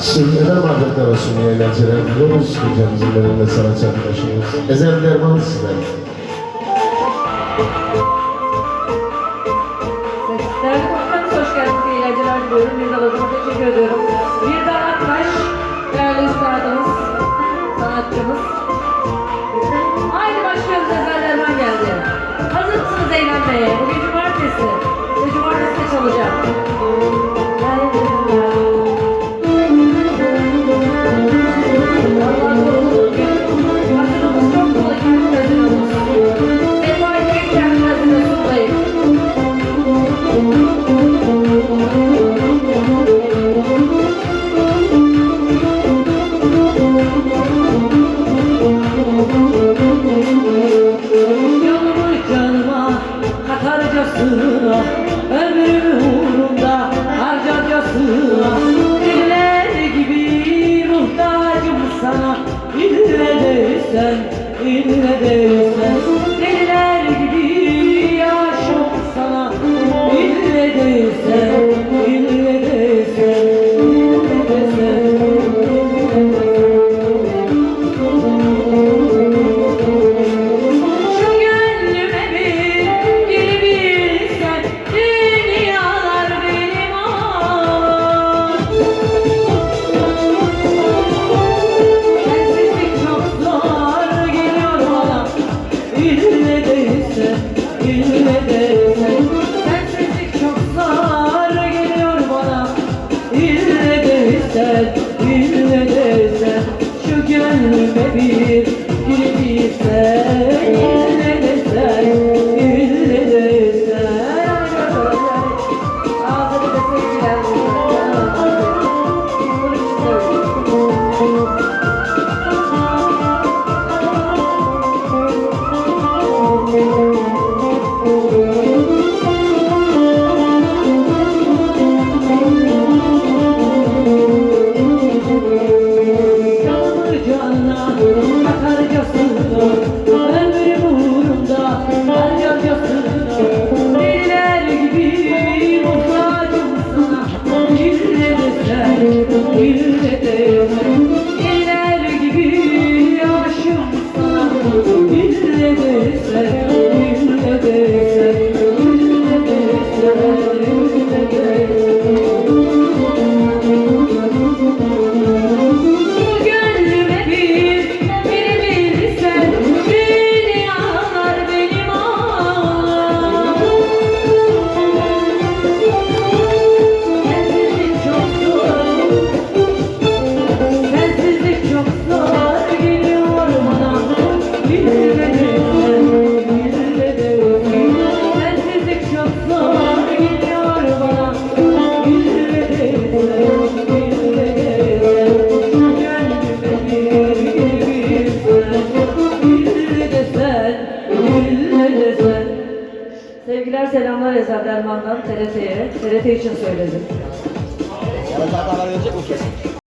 Şimdiden Madrid Davaşı'nı eğlenceler diliyoruz. Hocamızın bölümünde sanatçı arkadaşımız. Ezel Derman sizler. harcasına Ömrümü uğrunda harcasına. Diller gibi muhtacım sana İlle de sen, ille Sevgiler selamlar Ezel Derman'dan TRT'ye. TRT için söyledim. Yarın zaten haber verecek mi kesin?